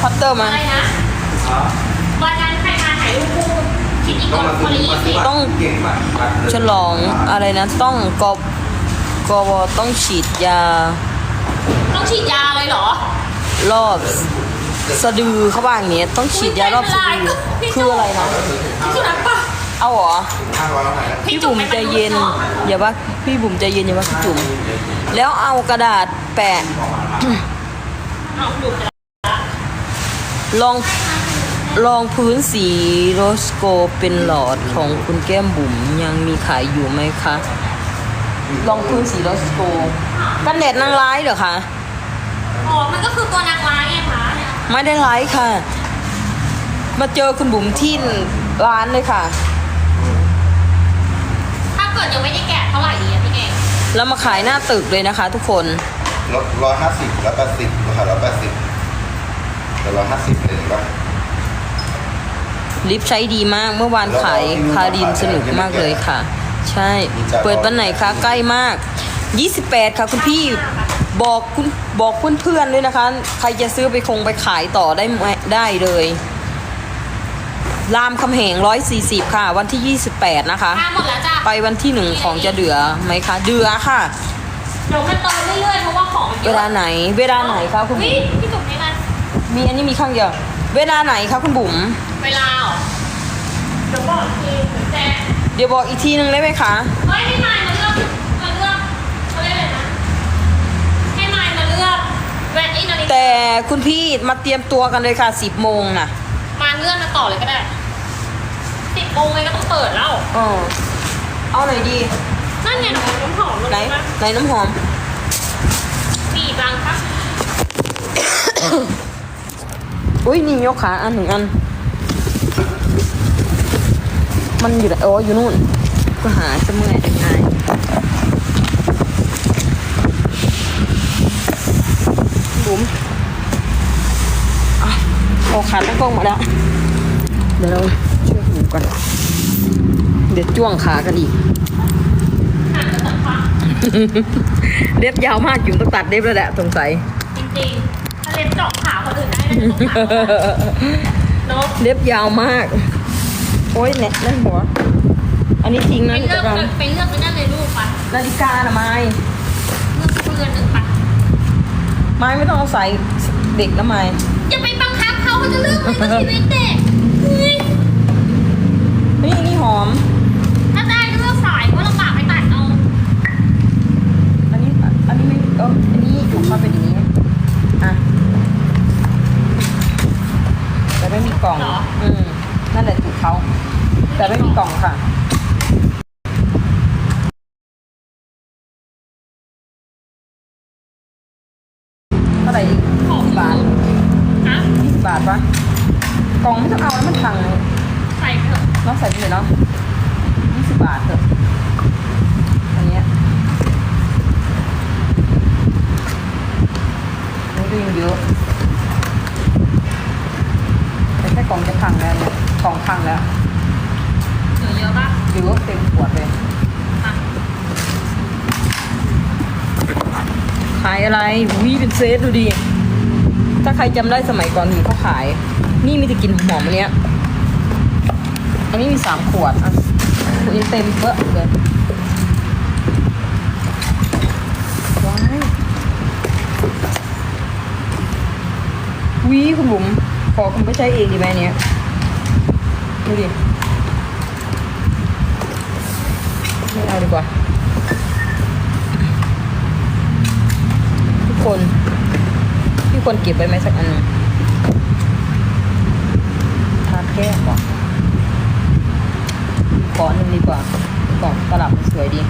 พัตเตอร์มา อะไรนะวันนั้นใครมาถ่ายรูปคู่คิดอีกคนคนละยี่สิบต้องเก่งมากบัตรเลยฉลองอะไรนะ ต้องกบกบต้องฉีดยา ต้องฉีดยาเลยเหรอ รอบสะดือเขาว่าอย่างนี้ต้องฉีดยารอบสะดือคืออะไรนะพี่จุนักปะเอาเหรอห้าร้อยแล้วไหนพี่บุ๋มใจเย็นอย่าว่าพี่บุ๋มใจเย็นอย่าว่าพี่จุ๋มแล้วเอากระดาษแปะ เอาดูไปแล้วลองลองพื้นสีโรสโกเป็นหลอดของคุณแก้มบุ๋มยังมีขายอยู่ไหมคะลองพื้นสีโรสโกกันแดดนางร้ายเหรอคะอ๋อมันก็คือตัวนางร้ายไงคะไม่ได้ร้ายค่ะ มาเจอคุณบุ๋มที่ร้านเลยค่ะ ถ้าเกิดยังไม่ได้แกะเท่าไหร่ดีอะพี่เก่งแล้วมาขายหน้าตึกเลยนะคะ ทุกคนลดร้อยห้าสิบร้อยแปดสิบราคาร้อยแปดสิบ แต่ร้อยห้าสิบเลยว่าลิฟต์ใช้ดีมากเมื่อวานขายคารินสนุกมากเลยค่ะ ใช่ เปิดวันไหนคะ ใกล้มาก 28 ค่ะคุณพี่บอกคุณบอกเพื่อนๆด้วยนะคะ ใครจะซื้อไปคงไปขายต่อได้ไหมได้เลยรามคำแหง 140 ค่ะ วันที่ 28 นะคะถ้าหมดแล้วจ้ะไปวันที่หนึ่งของจะเดือไหมคะ เดือค่ะเดี๋ยวมันเติมเรื่อยๆเพราะว่าของมันยเวอะลาไหน เวลาไหนคะคุณเฮ้บุ๋ยมพี่จุ๋ มนี่มันมีอันนี้มีข้างเดียว เวลาไหนคะคุณบุ๋ม เวลาเหรอเดี๋ยวบอกทีเดี๋ยวแจ้งเดี๋ยวบอกอีกทีนึงได้ไหมคะ เฮ้ยให้มายมาเลือกมาเลือกเขาเรียกอะไรนะให้มายมาเลือกแวนอินนาฬิกาแต่คุณพี่มาเตรียมตัวกันเลยค่ะ 10โมงน่ะมาเลื่อนมาต่อเลยก็ได้สิบโมงเลยก็ต้องเปิดแล้วเออเอาหน่อยดี นั่นไงหนูน้ำหอมลงไหน มาไหนน้ำหอมสี่บางครับ อุ้ยนี่ยกขาอันหนึ่งอัน มันอยู่ไหนอ๋ออยู่นู่น ก็หาจะเมื่อยจะง่ายบุ๋มอะโอขาตั้งกล้องมาแล้ว เดี๋ยวเราช่วยหูกันเดี๋ยวจ้วงขากันอีกห่างกันสักพักเล็บยาวมากจุ๋มต้องตัดเล็บแล้วแหละสงสัย จริงๆ เล็บเจาะขาคนอื่นได้นะจะต้ตเนาะเล็บยาวมาก โอ้ยแน่นั่นหัว อันนี้ทิ้งไปนะเลือกกันไปเลือกไปนั่นเลยลูกไปนาฬิกาละไม้เลือกเพื่อนหนึ่งไปไม้ไม่ต้องเอาใส่เด็กและไม้อย่าไปบังคับเขาเขาจะเลือกเลยก็ชีวิตเด็กนี่นี่หอมถ้าได้ก็เลือกสายก็ลำบากไปตัดเอา อันนี้อันนี้ไม่เอออันนี้ถูกมาเป็นอย่างนี้ อะ แต่ไม่มีกล่องอืมนั่นแหละถูกเขาแต่ไม่มีกล่องค่ะ เท่าไหร่อีกของสิบบาทฮะยี่สิบบาทปะกล่องไม่ต้องเอาแล้วมันพังใส่เถอะเนาะใส่ไปเลยเนาะยี่สิบบาทเถอะอันเนี้ยโอ้ยดูยังเยอะ แต่แค่กล่องจะพังแล้วเนี่ยกล่องพังแล้วเหลือเยอะปะเยอะเต็มขวดเลยอะขายอะไรวิเป็นเซตดูดิ ถ้าใครจำได้สมัยก่อนมีเขาขาย นี่มีแต่กลินหอมอันเนี้ย อันนี้มีสามขวดอะขวดยังเต็มเบอะเลยว้ายวิคุณบุ๋ม ขอคุณไปใช้เองดีไหมเนี้ยดูดิไม่เอาดีกว่า ทุกคนพี่ควรเก็บไว้ไหมสักอันหนึ่งทาแค่ก่อนขอหนึ่งดีกว่ากล่องตลับมันสวยดี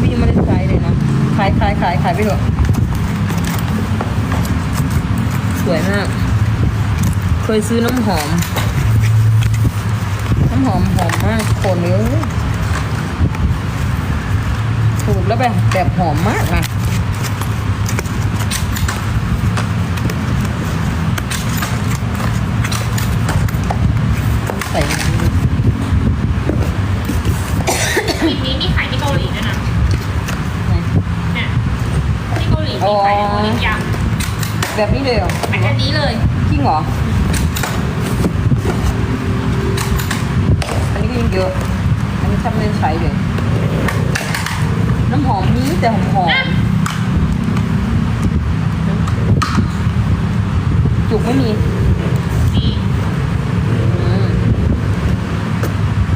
วิ่งไม่ได้ใช้เลยนะขายขายขายขายไปเถอะ สวยมาก เคยซื้อน้ำหอม น้ำหอมหอมมากทุกคนเลยถูกแล้วแบบแบบหอมมากนะใส่น้ำดิกลิ่นนี้มีขายที่เกาหลีด้วยนะไหนเนี่ยที่เกาหลีมีขายในตัวนี้ยังแบบนี้เลยเหรอ ขายแค่นี้เลยจริงเหรอ อันนี้ก็ยังเยอะ อันนี้ทำเล่นใช้เลย น้ำหอมนี้แต่หอมหอมอะจุกไม่มีนี่อืม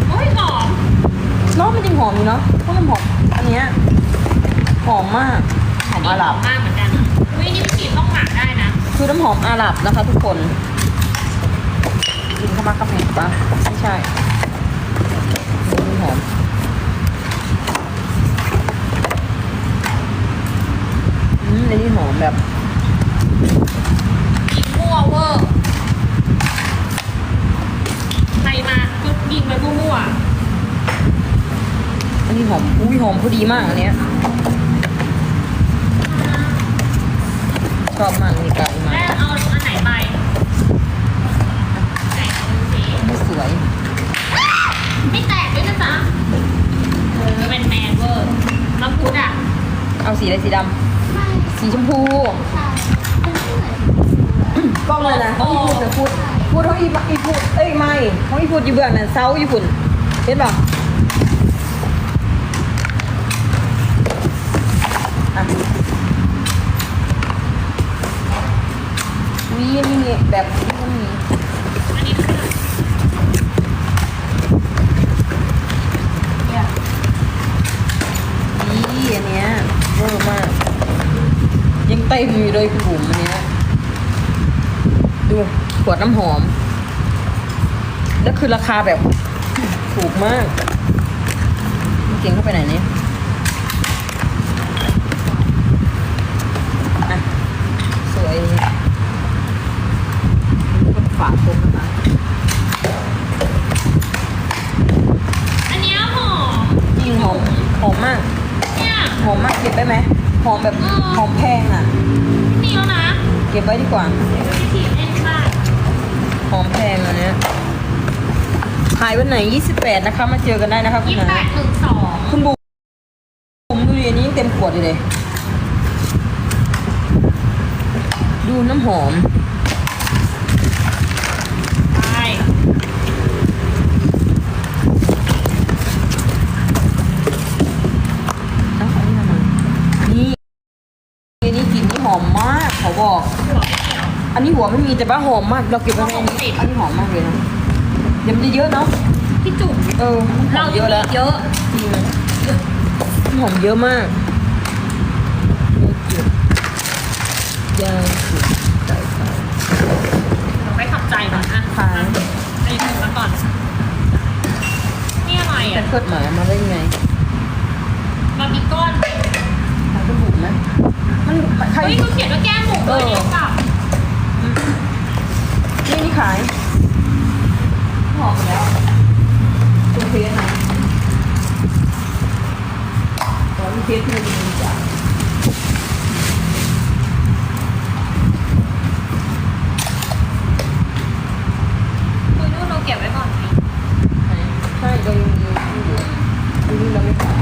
โอ้ยหอมเนาะมันจริงหอมอยู่เนาะเพราะน้ำหอม อันเนี้ยหอมมาก หอมอาหรับมากเหมือนกันอะอุ้ยนี่พี่กีต้องหมักได้นะ คือน้ำหอมอาหรับนะคะ ทุกคนกินเข้ามากระเพกปะไม่ใช่น้ำหอมอืมอันนี้หอมแบบกินมั่วเวอร์ใครมาก็ยิงไปมั่วอันนี้หอมอุ้ยหอมพอดีมากอันเนี้ย ชอบมากมีกาๆอีมาแม่เอาอันไหนไปไหนดูสิไม่สวย ไม่แตกด้วยนะจ๊ะเออเป็นแมนเวอร์น้ำพุดอะ เอาสีอะไรสีดำสีชมพูกล้องเลยนะต้องอีพูดนะพูดพูดเท่าอีอีพูดเอ้ยไม่เท่าอีพูดอยู่เบื้องนั้นเซาญี่ปุ่นเห็นป่ะอะ วีนี่มีแบบนี้ก็มีอันนี้คือนี่อันเนี้ยเวอร์มาก ยังเต็มอยู่เลยคุณบุ๋มอันเนี้ยดูขวดน้ำหอม แล้วคือราคาแบบถูกมากเก่งเข้าไปไหนเนี่ยอะ สวยก็ ฝากผมนะคะอันเนี้ยหอมจริงหอมหอมมากเนี่ยหอมมากเก็บได้ไหมหอมแบบอืมหอมแพงอะนี่แล้วนะเก็บไว้ดีกว่าเดี๋ยวพี่ทีเล่นบ้างหอมแพงอันเนี้ยขายวันไหน 28 นะคะ มาเจอกันได้นะคะคุณยี่สิบแปนะดหนึ่งสองคุณบุ๋มดูดิอันนี้ยังเต็มขวดอยู่เลย ดูน้ำหอม ใช่ เอ้าอันนี้ทำไมนี่อันนี้กลิ่นนี่หอมมากเขาบอก หัวไม่เกี่ยว อันนี้หัวไม่มี แต่ว่าหอมมาก เราเก็บไว้ในอันนี้อันนี้หอมมากเลยนะเดี๋ยวมันจะเยอะเนาะ พี่จุ๋มเออเราเยอะแล้วเยอะจริงหอมเยอะมากยาวสุดใจขายเราไปขับใจก่อนนะขายไปถึงมาก่อน นี่อะไรแต่อะเพิดหมามาได้ไงบาร์บีคอน ทางคุณบุ๋มไหมมันใคร เฮ้ยเขาเขียนว่าแก้มหมูเลยเนี่ยกับนี่นี่ ขายหอมแล้วคุณเพชรนะตอนนี้เพชรที่มันมีจ้ะคุยนู่นเราเก็บไว้ก่อนสิใช่เรายังมีอยู่อันนี้เราไม่ขาย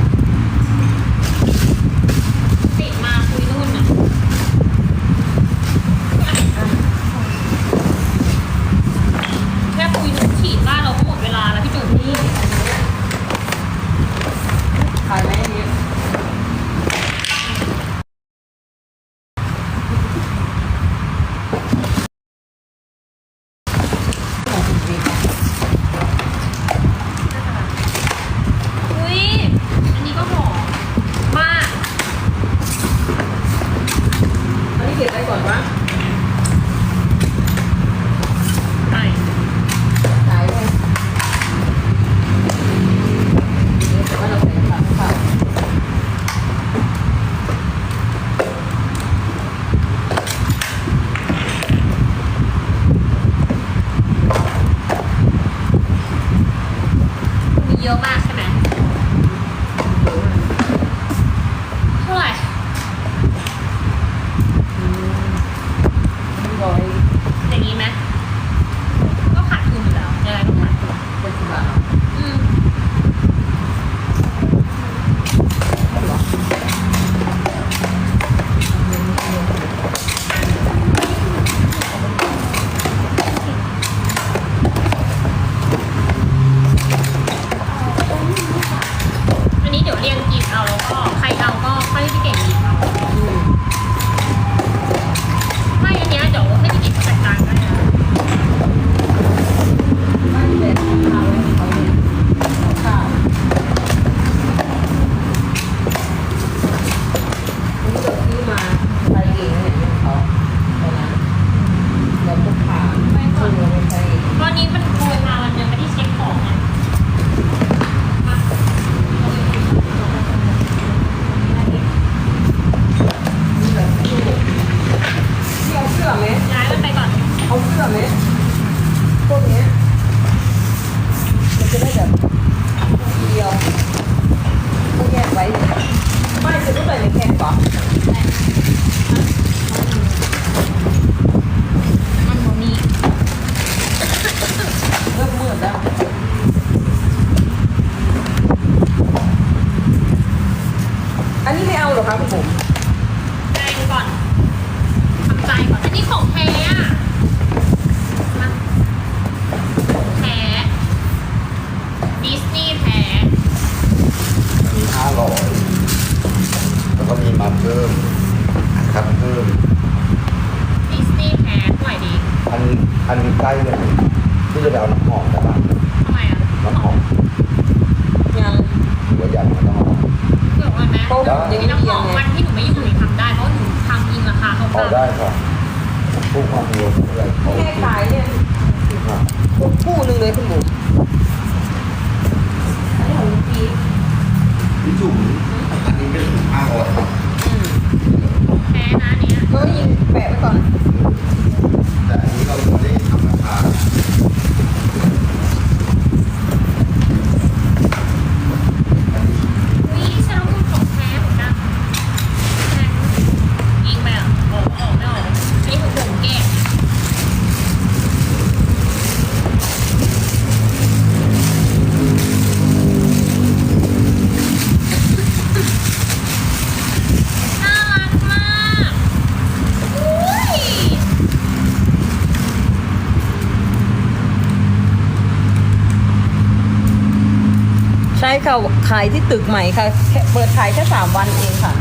ายที่ตึกใหม่ค่ะ เปิดขายแค่สามวันเองค่ะ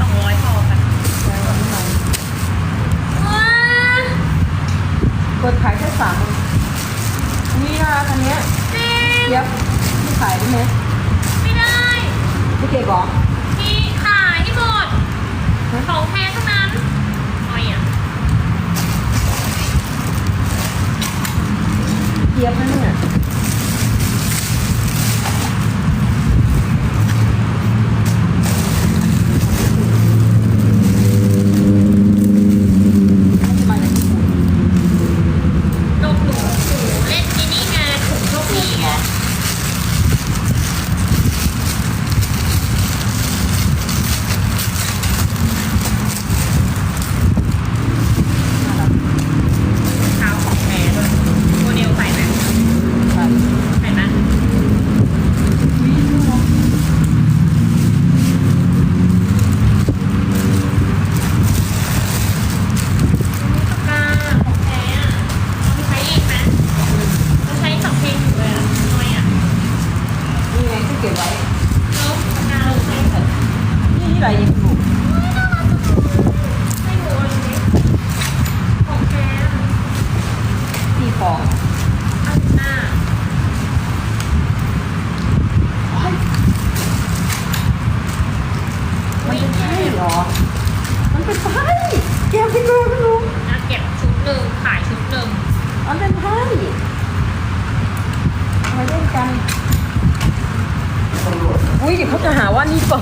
สองร้อยพอค่ะเปิดขายแค่สามนี่นะคันนี้เย็บไม่ขายได้ไหมไม่ได้พี่เก็บหรอมีขายที่หมดของแท้เท่านั้นอะไรอะเย็บนะเนี่ย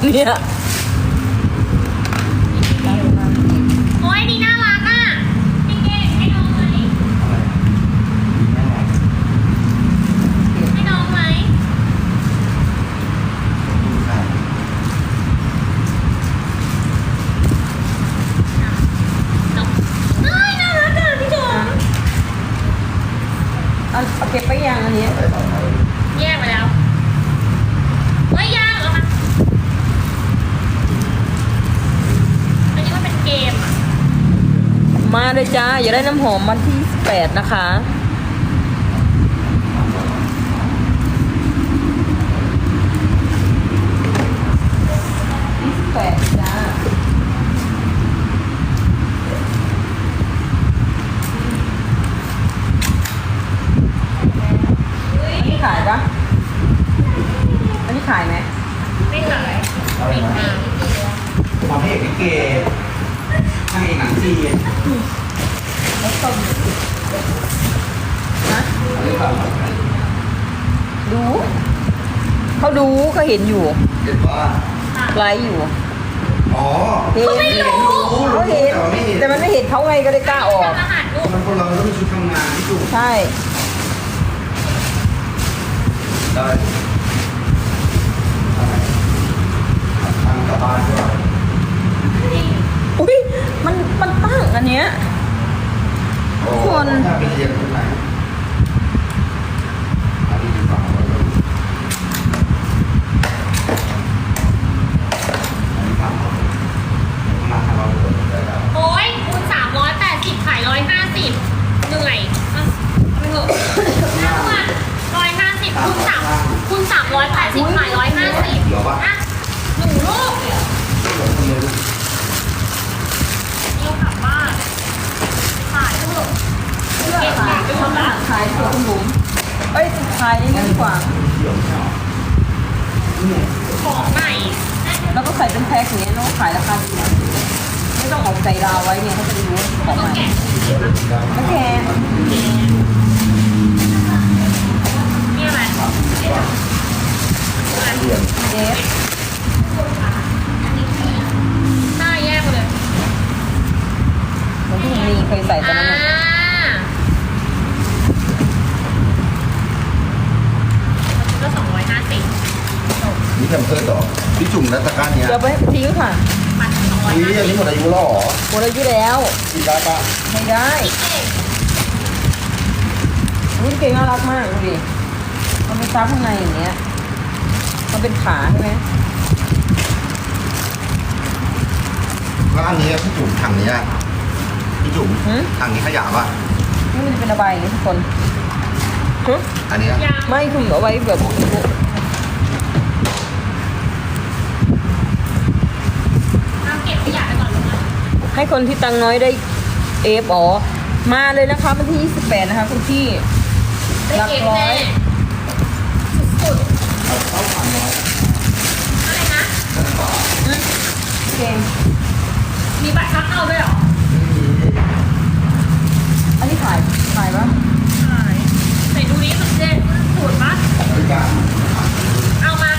niya. จ้า อย่าได้น้ำหอมวันที่แปดนะคะ 28 จ้า อันนี้ขายปะอันนี้ขายไหม ไม่ขายอะไรนะความเอกลิเกทำเองหนังจีน ต้มนะดู เขาดูเขาเห็นอยู่เห็นว่ไลฟ์อยู่อ๋อเขาไม่รู้เขาเห็นแต่มันไม่เห็นเขาไงก็เลยกล้าออก มันคนเราต้องมีชุดทำงานที่ถูกใช่ได้ทางกับบ้านด้วยอุ้ยมันมันตั้งอันเนี้ย คนโคูณสามร้อยแปดสิบขายร้อยห้าสิบเหนื่อยอะไปเอะร้อยห้าสิบคูณสามคูณสามร้อยแปดสิบขายร้อยห้าสิบหนึ่งลูก คุณบุ๋มเอ้ยขายอย่างนี้ดีกว่า ของใหม่แล้วก็ใส่เป็นแพ็คอย่างเงี้ยแล้วก็ขายราคาดีนะไม่ต้องออกใจราวไว้เนี่ยเขาจะได้รู้ว่าของก็ใหม่แกะสีนะโอเคนี่อะไรเรียนเดฟหน้าแยกไปเลยเหมือนที่ผมมีเคยใส่ตอนอ่านั้นน่ะ ก็สองร้อย ห้าสิบนี่แคมเพิร์ดเหรอพี่จุ่มรัตการเนี้ยเดี๋ยวไปทิ้งค่ะพันสองร้อยนี่ห้าอันสินี้บหมดอายุแล้วเหรอหมดอายุแล้ว กินได้ปะไม่ได้อุ้ยเก่งน่ารักมากดูดิมันเป็นซับข้างในอย่างเงี้ย มันเป็นขาใช่ไหมแล้วอันนี้พี่จุ่มถังเนี้ยพี่จุ่มหืมถังนี้ขยะปะนี่มันจะเป็นระบายอย่างนี้ทุกคนหึ อันเนี้ยยังไม่คุณเอาไว้แบบเอาเก็บขยะไปก่อนเลยนะให้คนที่ตังค์น้อยได้เอฟอ๋อมาเลยนะคะวันที่ 28 นะคะคุณพี่ได้หลักเก็บร้อแน่ยสุดๆอะไรนะ เก่งมีบัตรชักเอาด้วยเหรอ อันนี้ขายขายปะ ใช่ไหนดูนี้มันเจ๊สูตรปะเอามา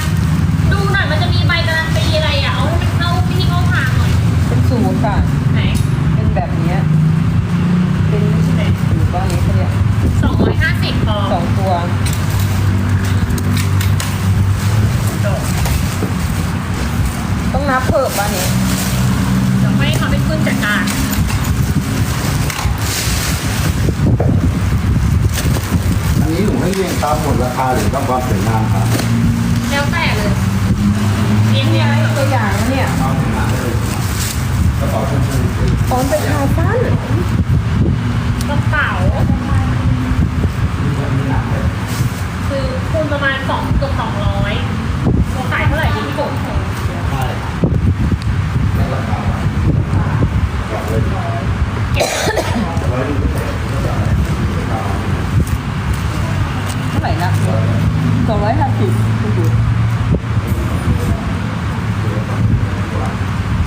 ดูหน่อยมันจะมีใบการันตีอะไรอะ เอาให้มันเข้าพิธีเข้าทางหน่อย เป็นสูตรค่ะ ไหน เป็นแบบเนี้ยเป็นไม่ใช่แบบสูตรว่านี้เขาเรียก สองร้อยห้าสิบพอ สองตัว จบ ต้องนับเพิ่มป่ะนี้ เดี๋ยวให้เขาไปขึ้นจัดการ อันนี้หนูให้เรียงตามหมดราคาหรือตามความสวยงามครับ แล้วแต่เลยเรียงเรียง นี่ตัวอย่างนะเนี่ย เอาสวยงามได้เลยกระเป๋าชมพู อ๋อมันเป็นขาสั้น กระเป๋า คือคูณประมาณสองเกือบสองร้อยเราขายเท่าไหร่ดีพี่กบ ใช่แล้วราคาบอกเลย เก็บ ร้อยดูแต่ราคา เท่าไหร่นะสองร้อยห้าสิบคุณดู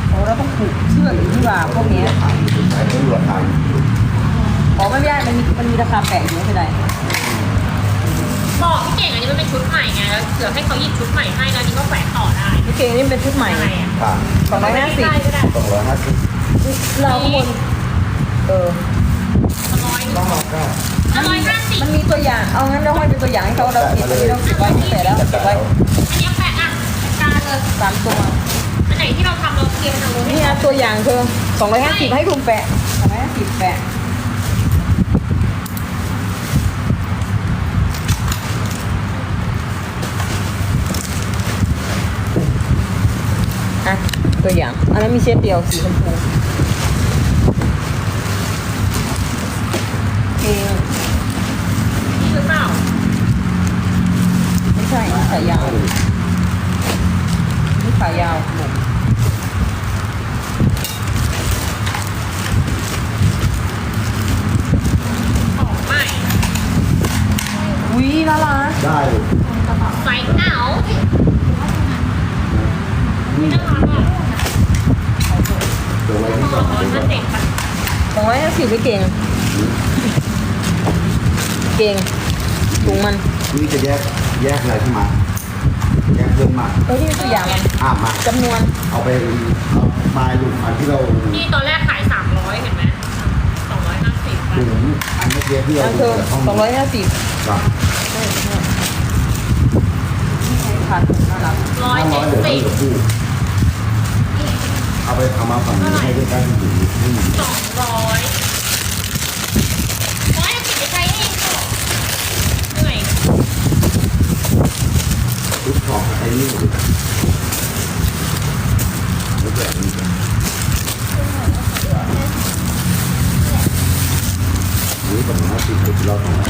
โอ้เราต้องผูกเชือกอยู่ที่ว่าพวกเนี้ย ขายใช้ไม่รู้ราคา อ๋อไม่ได้มันมีมันมีราคาแปะอยู่ไม่เป็นไร บอกพี่เก่งอันนี้มันเป็นชุดใหม่ไงแล้วเดี๋ยวให้เขาหยิบชุดใหม่ให้แล้วนี่ก็แขวนต่อได้ นี่เก่งนี่เป็นชุดใหม่ อะไรอะ ค่ะ สองร้อยห้าสิบ ได้ก็ได้ สองร้อยห้าสิบ เราข้างบนเออ ร้อยหนึ่ง ต้ องรับก็ร้อยห้าสิบมันมีตัวอย่าง เอางั้นเราให้เป็นตัวอย่างให้เขาเราเก็บไว้เราเก็บไว้เสร็จแล้วเก็บไว้อันนี้แปะอะจัดการเลยสามตัว อันไหนที่เราทำเราเตรียมทางนู้นให้นี่นะตัวอย่างคือสองร้อยห้าสิบให้คุณแปะสองร้อยห้าสิบแปะอะตัวอย่าง อันนั้นมีเชฟเดียวสีชมพูเอง นี่หรือเปล่า ไม่ใช่ขายาวนี่ขายาวหมดของใหม่อุ้ยน่ารักได้เลยไซส์เอาไม่น่ารักอะเดี๋ยวไว้ที่สสอองงร้อยห้าสิบอะสองร้อยห้าสิบไม่เก่ง เก่งถุงมัน นี่จะแยก แยกอะไรขึ้นมา แยกเพิ่มมาเออที่เป็นตัวอย่างมันอ่ามาจำนวน เอาไปเอาปลายลูกอันที่เรานี่ตอนแรกขายสามร้อยเห็นไหมสองร้อยห้าสิบถุงอันเมื่อกี้ที่เรานั่นคือสองร้อยห้าสิบกับขาดถุงน่ารักร้อยห้าร้เจ็อยดเดี๋ยวสิเราบเหลือคู่เอาไปเอามาฝั่งนี้ให้ใกล้ๆกันอยู่นี่สองร้อยร้อยห้าสิบไปใช้เองก็เหนื่อย ทุกของไอ้นี่หมดเลยแล้วแบบนี้กันนี่สองร้อยห้าสิบเราสองร้อ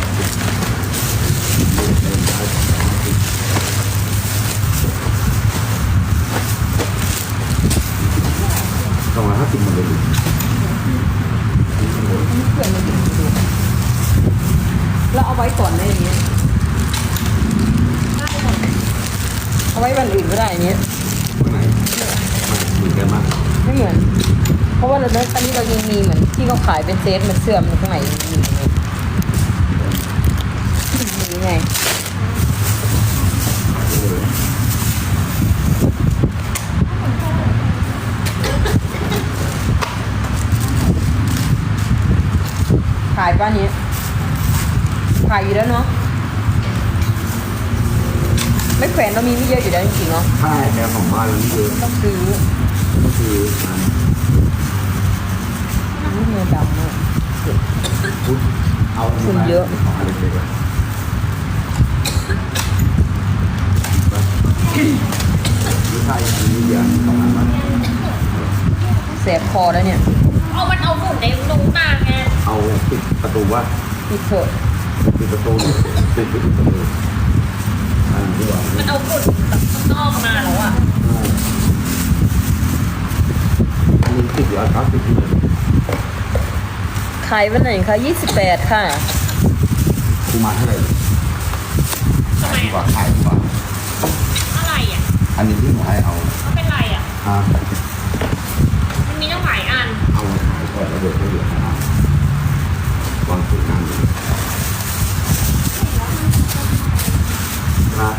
ยห้าสิบสองร้อยห้าสิบหมดเลย เพื่อนมันดูดู แล้วเอาไว้ก่อนได้อย่างเงี้ย ได้หมด เอาไว้วันอื่นก็ได้อย่างเงี้ย ข้างในไม่เหมือนกันมาก ไม่เหมือน เพราะว่าเราเนื้ออันนี้เรายังมีเหมือนที่ เขาขายเป็นเซตมันเสื่อมอยู่ข้างในยังมีอยู่เลยมีไงเออขายป้านี้ขายอยู่แล้วเนาะไม่แขวนเรามีไม่เยอะอยู่แล้วจริงๆเนาะถ้าแอร์ของบ้านเรานี่เยอะต้องซื้อก็คือมัน เดี๋ยวต้องหามันแสบคอแล้วเนี่ย เอามันเอาฝุ่นในลงตาไง เอาปิดประตูว่าปิดเถอะปิดประตูเนี่ยปิดปิดประตูอันที่ว่ามันเอาฝุ่นแบบข้างนอกมาแล้วอะอันนี้ปิดอยู่แล้วครับปิดอยู่เลย ขายวันไหนคะ28 ค่ะ กูมาเท่าไหร่ทำไมดีกอะว่าขายดีกว่า อะไรอะอันนี้ที่หนูให้เอามันเป็นไรอะอ่ามันมีตั้งหลายอัน เอามาขายก่อนแล้วเดี๋ยวจะเหลือให้เอาวางสวยงามดีนะ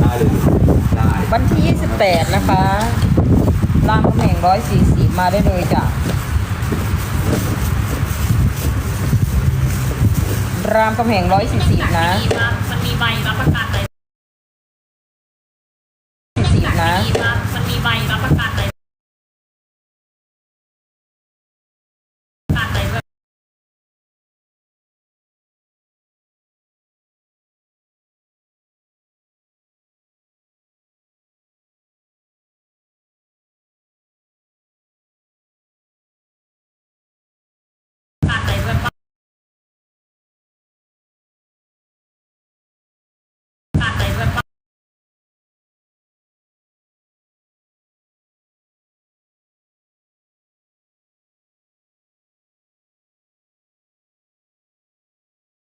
ได้เลยได้วันที่ 28 นะคะรามคำแหง140 มาได้เลยจ้ะ รามกำแหง144นะมันมีใบรับประกันอะไร